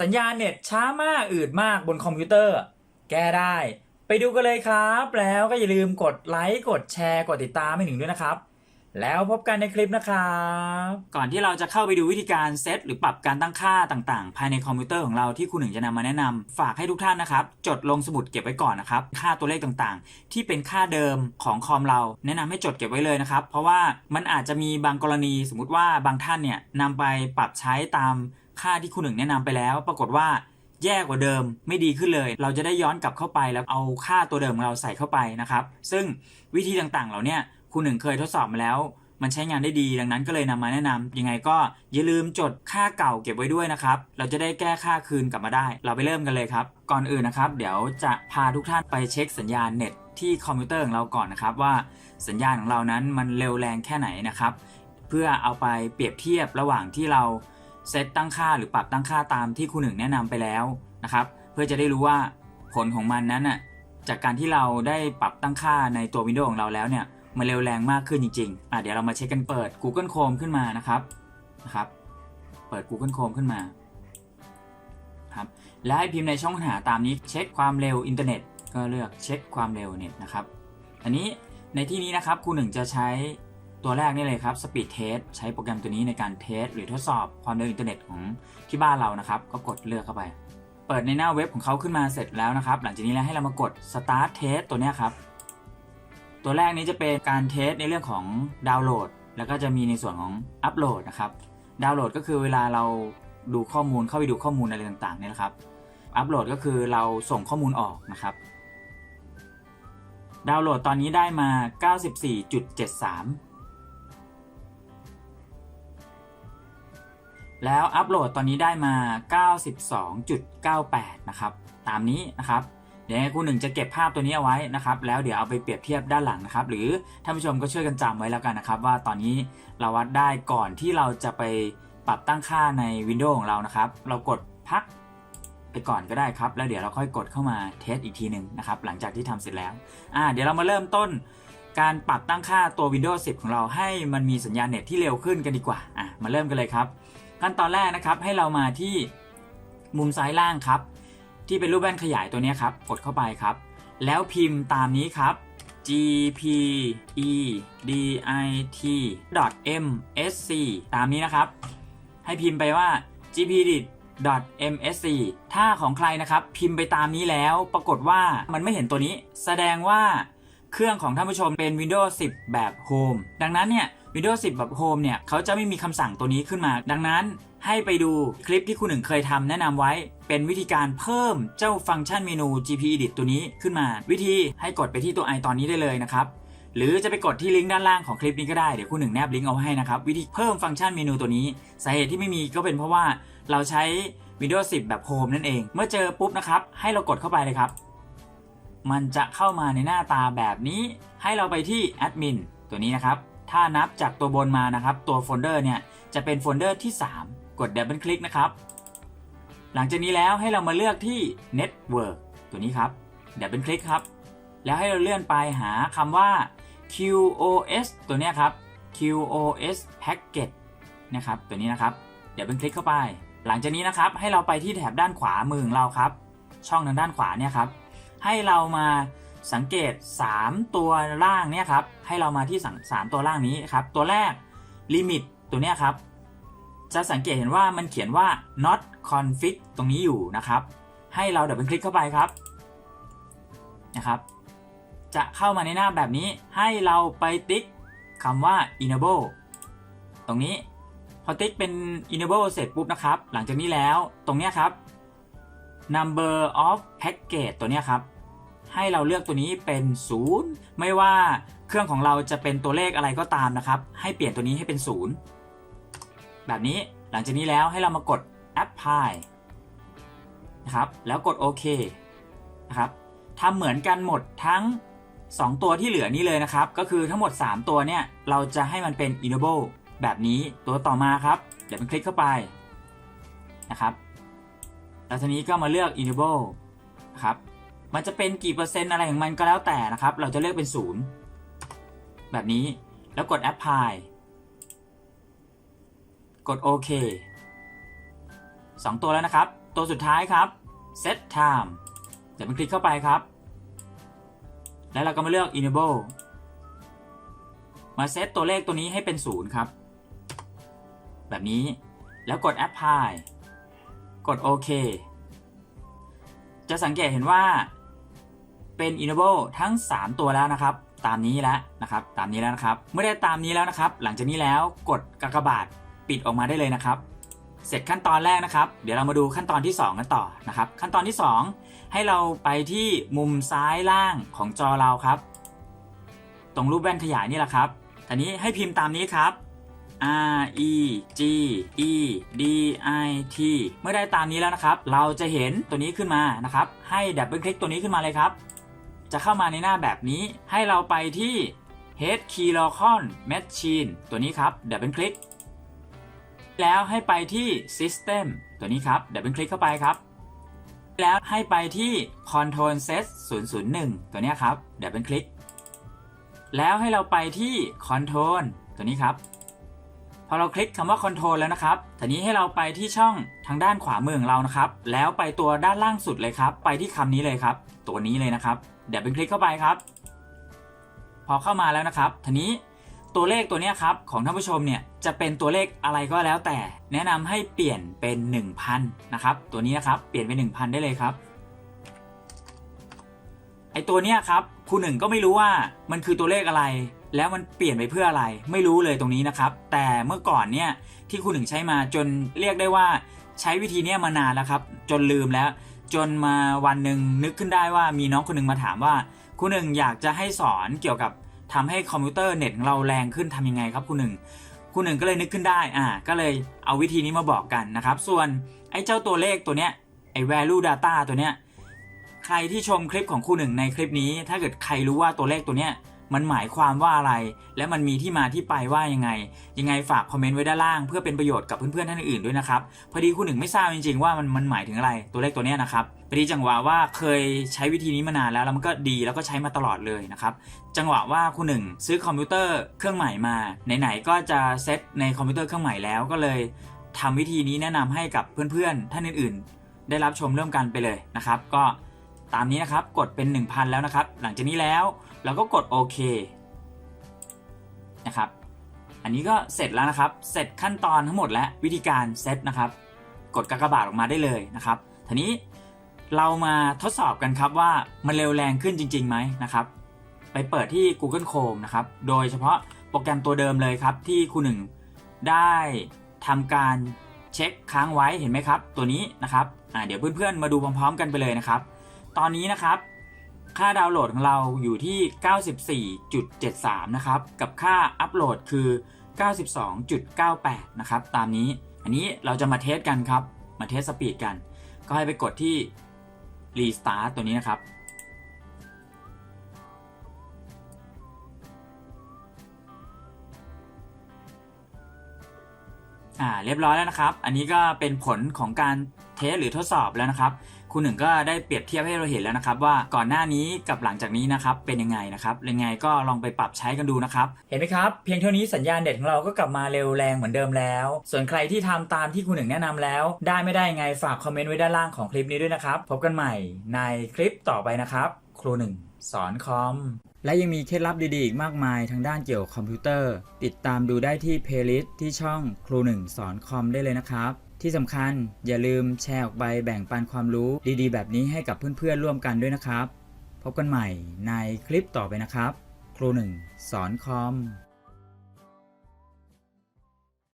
สัญญาณเน็ตช้ามากอืดมากบนคอมพิวเตอร์ แก้ได้ ไปดูกันเลยครับ แล้วก็อย่าลืมกดไลค์กดแชร์ กดติดตามให้หนึ่งด้วยนะครับ แล้วพบกันในคลิปนะครับ ก่อนที่เราจะเข้าไปดูวิธีการเซตหรือปรับการตั้งค่าต่างๆ ภายในคอมพิวเตอร์ของเราที่คุณหนึ่งจะนำมาแนะนำฝากให้ทุกท่านนะครับ จดลงสมุดเก็บไว้ก่อนนะครับ ค่าตัวเลขต่างๆ ที่เป็นค่าเดิมของคอมเรา แนะนำให้จดเก็บไว้เลยนะครับ เพราะว่ามันอาจจะมีบางกรณีสมมติว่าบางท่านเนี่ยนำไปปรับใช้ตาม ค่าที่คุณหนึ่งแนะนำไปแล้ว ปรากฏว่าแย่กว่าเดิมไม่ดีขึ้นเลย เราจะได้ย้อนกลับเข้าไปแล้วเอาค่าตัวเดิมของเราใส่เข้าไปนะครับ ซึ่งวิธีต่างๆ เหล่านี้คุณหนึ่งเคยทดสอบมาแล้ว มันใช้งานได้ดีดังนั้นก็เลยนำมาแนะนำยังไงก็อย่าลืมจดค่าเก่าเก็บไว้ด้วยนะครับ เราจะได้แก้ค่าคืนกลับมาได้ เราไปเริ่มกันเลยครับ ก่อนอื่นนะครับ เดี๋ยวจะพาทุกท่านไปเช็คสัญญาณเน็ตที่คอมพิวเตอร์ของเราก่อนนะครับว่าสัญญาณของเรานั้นมันเร็วแรงแค่ไหนนะครับ เพื่อเอาไปเปรียบเทียบระหว่างที่เรา เซตตั้งค่าหรือปรับตั้งค่าตามที่คุณหนึ่งแนะนำไปแล้วนะครับ เพื่อจะได้รู้ว่าผลของมันนั้นน่ะจากการที่เราได้ปรับตั้งค่าในตัว Windows ของเราแล้วเนี่ยมันเร็วแรงมากขึ้นจริงๆอะเดี๋ยวเรามาเช็คกันเปิด Google Chrome ขึ้นมานะครับนะครับ เปิด Google Chrome ขึ้นมาครับแล้วให้พิมพ์ในช่องหาตามนี้เช็คความเร็วอินเทอร์เน็ต ก็เลือกเช็คความเร็วเน็ตนะครับ อันนี้ในที่นี้นะครับครูหนึ่งจะใช้ ตัวแรกนี่เลยครับ Speed Test ใช้โปรแกรมตัวนี้ในการเทสหรือทดสอบความเร็วอินเทอร์เน็ตของที่บ้านเรานะครับ ก็กดเลือกเข้าไป เปิดในหน้าเว็บของเขาขึ้นมาเสร็จแล้วนะครับ หลังจากนี้แล้วให้เรามากด Start Test ตัวนี้ครับ ตัวแรกนี้จะเป็นการเทสในเรื่องของดาวน์โหลด แล้วก็จะมีในส่วนของอัปโหลดนะครับ ดาวน์โหลดก็คือเวลาเราดูข้อมูลเข้าไปดูข้อมูลอะไรต่างๆเนี่ยนะครับ อัปโหลดก็คือเราส่งข้อมูลออกนะครับดาวน์โหลดตอนนี้ได้มา 94.73 แล้วอัปโหลดตอนนี้ได้มา 92.98 นะครับ ตามนี้นะครับ เดี๋ยวครูหนึ่งจะเก็บภาพตัวนี้เอาไว้นะครับ แล้วเดี๋ยวเอาไปเปรียบเทียบด้านหลังนะครับ หรือท่านผู้ชมก็ช่วยกันจำไว้แล้วกันนะครับ ว่าตอนนี้เราวัดได้ก่อนที่เราจะไปปรับตั้งค่าใน Windows ของเรานะครับ เรากดพักไปก่อนก็ได้ครับ แล้วเดี๋ยวเราค่อยกดเข้ามาเทสอีกทีหนึ่งนะครับ หลังจากที่ทำเสร็จแล้ว อ่า เดี๋ยวเรามาเริ่มต้นการปรับตั้งค่าตัว Windows 10 ของเราให้มันมีสัญญาณเน็ตที่เร็วขึ้นกันดีกว่า อะ มาเริ่มกันเลยครับ ขั้นตอนแรกนะครับให้เรามาที่มุมซ้ายล่างครับ ที่เป็นรูปแว่นขยายตัวนี้ครับ กดเข้าไปครับ แล้วพิมพ์ตามนี้ครับ g p e d i t m s c ตามนี้นะครับ ให้พิมพ์ไปว่า g p e d m s c ถ้าของใครนะครับ พิมพ์ไปตามนี้แล้ว ปรากฏว่ามันไม่เห็นตัวนี้ แสดงว่า เครื่องของท่านผู้ชมเป็น Windows 10 แบบ Home ดังนั้นเนี่ย Windows 10 แบบ Home เนี่ยเขาจะไม่มีคำสั่งตัวนี้ขึ้นมา ดังนั้นให้ไปดูคลิปที่คุณหนึ่งเคยทำแนะนำไว้ เป็นวิธีการเพิ่มเจ้าฟังก์ชันเมนู GP Edit ตัวนี้ขึ้นมา วิธีให้กดไปที่ตัว i ตอนนี้ได้เลยนะครับหรือจะไปกดที่ลิงก์ด้านล่างของคลิปนี้ก็ได้ เดี๋ยวคุณหนึ่งแนบลิงก์เอาไว้ให้นะครับ วิธีเพิ่มฟังก์ชันเมนูตัวนี้สาเหตุที่ไม่มีก็เป็นเพราะว่าเราใช้ Windows 10 แบบ Home นั่นเอง เมื่อเจอปุ๊บนะครับ ให้เรากดเข้าไปเลยครับ มันจะเข้ามาในหน้าตาแบบนี้ ให้เราไปที่ Admin ตัวนี้นะครับ ถ้านับจากตัวบนมานะครับ ตัวโฟลเดอร์เนี่ยจะเป็นโฟลเดอร์ที่ 3 กดดับเบิลคลิกนะครับ หลังจากนี้แล้วให้เรามาเลือกที่ Network ตัวนี้ครับดับเบิลคลิกครับ แล้วให้เราเลื่อนไปหาคำว่า QoS ตัวนี้ครับ QoS Packet นะครับ ตัวนี้นะครับ เดับเบิลคลิกเข้าไป หลังจากนี้นะครับ ให้เราไปที่แถบด้านขวามือของเราครับ ช่องทางด้านขวาเนี่ยครับ ให้เรามาสังเกต 3 ตัวล่างเนี่ยครับให้เรามาที่สั่ง3ตัวล่างนี้ครับตัวแรก limit ตัวเนี้ยครับจะสังเกตเห็นว่ามันเขียนว่า not config ตรงนี้อยู่นะครับ ให้เราดับเบิลคลิกเข้าไปครับนะครับ จะเข้ามาในหน้าแบบนี้ให้เราไปติ๊กคำว่า enable ตรงนี้พอติ๊กเป็น enable เสร็จปุ๊บนะครับ หลังจากนี้แล้วตรงเนี้ยครับ number of package ตัวเนี้ยครับ ให้เราเลือกตัวนี้เป็น 0 ไม่ว่าเครื่องของเราจะเป็นตัวเลขอะไรก็ตามนะครับ ให้เปลี่ยนตัวนี้ให้เป็น 0 แบบนี้หลังจากนี้แล้วให้เรามากด apply นะครับ แล้วกดโอเคนะครับทำเหมือนกันหมดทั้ง 2 ตัวที่เหลือนี้เลยนะครับ ก็คือทั้งหมด 3 ตัวเนี่ย เราจะให้มันเป็น enable แบบนี้ตัวต่อมาครับ เดี๋ยวมันคลิกเข้าไปนะครับแล้วทีนี้ก็มาเลือก enable นะครับ มันจะเป็นกี่เปอร์เซ็นต์อะไรของมันก็แล้วแต่นะครับ เราจะเลือกเป็น0แบบนี้แล้วกด apply กดโอเค2ตัวแล้วนะครับ ตัวสุดท้ายครับ set time เดี๋ยวมันคลิกเข้าไปครับ แล้วเราก็มาเลือก enable มาเซตตัวเลขตัวนี้ให้เป็นศูนย์ครับ แบบนี้ แล้วกด apply กดโอเคจะสังเกตเห็นว่า เป็น enable ทั้ง 3 ตัวแล้วนะครับ ตามนี้แล้วนะครับ ตามนี้แล้วนะครับ เมื่อได้ตามนี้แล้วนะครับ หลังจากนี้แล้วกดกากบาทปิดออกมาได้เลยนะครับ เสร็จขั้นตอนแรกนะครับ เดี๋ยวเรามาดูขั้นตอนที่ 2 กันต่อนะครับ ขั้นตอนที่ 2 ให้เราไปที่มุมซ้ายล่างของจอเราครับ ตรงรูปแว่นขยายนี่แหละครับทีนี้ให้พิมพ์ตามนี้ครับ R E G E D I T เมื่อได้ตามนี้แล้วนะครับ เราจะเห็นตัวนี้ขึ้นมานะครับ ให้ดับเบิลคลิกตัวนี้ขึ้นมาเลยครับ จะเข้ามาในหน้าแบบนี้ ให้เราไปที่ Head Key Local Machine ตัวนี้ครับดับเบิลคลิกแล้วให้ไปที่ System ตัวนี้ครับดับเบิลคลิกเข้าไปครับ แล้วให้ไปที่ Control Set 001 ตัวนี้ครับดับเบิลคลิกแล้วให้เราไปที่ Control ตัวนี้ครับ พอเราคลิกคำว่า Control แล้วนะครับทีนี้ให้เราไปที่ช่องทางด้านขวามือของเรานะครับ แล้วไปตัวด้านล่างสุดเลยครับ ไปที่คำนี้เลยครับ ตัวนี้เลยนะครับ เดี๋ยวเป็นคลิกเข้าไปครับ พอเข้ามาแล้วนะครับทีนี้ตัวเลขตัวนี้ครับของท่านผู้ชมเนี่ยจะเป็นตัวเลขอะไรก็แล้วแต่ แนะนำให้เปลี่ยนเป็น 1000 นะครับ ตัวนี้นะครับเปลี่ยนเป็น 1000 ได้เลยครับไอตัวเนี้ยครับครูหนึ่งก็ไม่รู้ว่ามันคือตัวเลขอะไร แล้วมันเปลี่ยนไปเพื่ออะไรไม่รู้เลยตรงนี้นะครับ แต่เมื่อก่อนเนี่ยที่ครูหนึ่งใช้มาจนเรียกได้ว่าใช้วิธีเนี้ยมานานแล้วครับ จนลืมแล้ว จนมาวันหนึ่งนึกขึ้นได้ว่ามีน้องคนหนึ่งมาถามว่าครูหนึ่งอยากจะให้สอนเกี่ยวกับทำให้คอมพิวเตอร์เน็ตของเราแรงขึ้นทำยังไงครับครูหนึ่งครูหนึ่งก็เลยนึกขึ้นได้อ่าก็เลยเอาวิธีนี้มาบอกกันนะครับ ส่วนไอ้เจ้าตัวเลขตัวเนี้ยไอ้ value data ตัวเนี้ยใครที่ชมคลิปของครูหนึ่งในคลิปนี้ ถ้าเกิดใครรู้ว่าตัวเลขตัวเนี้ย มันหมายความว่าอะไร และมันมีที่มาที่ไปว่ายังไง ยังไงฝากคอมเมนต์ไว้ด้านล่างเพื่อเป็นประโยชน์กับเพื่อนๆท่านอื่นด้วยนะครับ พอดีครูหนึ่งไม่ทราบจริงๆว่ามันมันหมายถึงอะไร ตัวเลขตัวเนี้ยนะครับพอดีจังหวะว่าเคยใช้วิธีนี้มานานแล้วแล้วมันก็ดีแล้วก็ใช้มาตลอดเลยนะครับ จังหวะว่าครูหนึ่งซื้อคอมพิวเตอร์เครื่องใหม่มาไหนๆก็จะเซตในคอมพิวเตอร์เครื่องใหม่แล้วก็เลยทำวิธีนี้แนะนำให้กับเพื่อนๆท่านอื่น ๆ ได้รับชมเริ่มกันไปเลยนะครับ ก็ ตามนี้นะครับกดเป็น 1000 แล้วนะครับ หลังจากนี้แล้วเราก็กดโอเคนะครับอันนี้ก็เสร็จแล้วนะครับ เสร็จขั้นตอนทั้งหมดและวิธีการเซตนะครับ กดกากบาทออกมาได้เลยนะครับทีนี้เรามาทดสอบกันครับว่ามันเร็วแรงขึ้นจริงๆไหมนะครับ ไปเปิดที่ Google Chrome นะครับ โดยเฉพาะโปรแกรมตัวเดิมเลยครับที่ครูหนึ่งได้ทำการเช็คค้างไว้เห็นไหมครับ ตัวนี้นะครับอ่าเดี๋ยวเพื่อนๆมาดูพร้อมๆ กันไปเลยนะครับ ตอนนี้นะครับ ค่าดาวน์โหลดของเราอยู่ที่ 94.73 นะครับ กับค่าอัปโหลดคือ 92.98 นะครับ ตามนี้ อันนี้เราจะมาเทสกันครับ มาเทสสปีดกัน ก็ให้ไปกดที่ Restart ตัวนี้นะครับอ่าเรียบร้อยแล้วนะครับ อันนี้ก็เป็นผลของการเทสหรือทดสอบแล้วนะครับ คุณหนึ่งก็ได้เปรียบเทียบให้เราเห็นแล้วนะครับ ว่าก่อนหน้านี้กับหลังจากนี้นะครับเป็นยังไงนะครับยังไงก็ลองไปปรับใช้กันดูนะครับ เห็นไหมครับ เพียงเท่านี้สัญญาณเน็ตของเราก็กลับมาเร็วแรงเหมือนเดิมแล้ว ส่วนใครที่ทำตามที่คุณหนึ่งแนะนำแล้ว ได้ไม่ได้ยังไงฝากคอมเมนต์ไว้ด้านล่างของคลิปนี้ด้วยนะครับ พบกันใหม่ในคลิปต่อไปนะครับ ครูหนึ่งสอนคอมและยังมีเคล็ดลับดีๆ อีกมากมายทางด้านเกี่ยวกับคอมพิวเตอร์ ติดตามดูได้ที่เพลย์ลิสต์ที่ช่องครูหนึ่งสอนคอมได้เลยนะครับ ที่สำคัญอย่าลืมแชร์ออกไปแบ่งปันความรู้ดีๆ แบบนี้ให้กับเพื่อนๆร่วมกันด้วยนะครับ พบกันใหม่ในคลิปต่อไปนะครับ ครูหนึ่งสอนคอม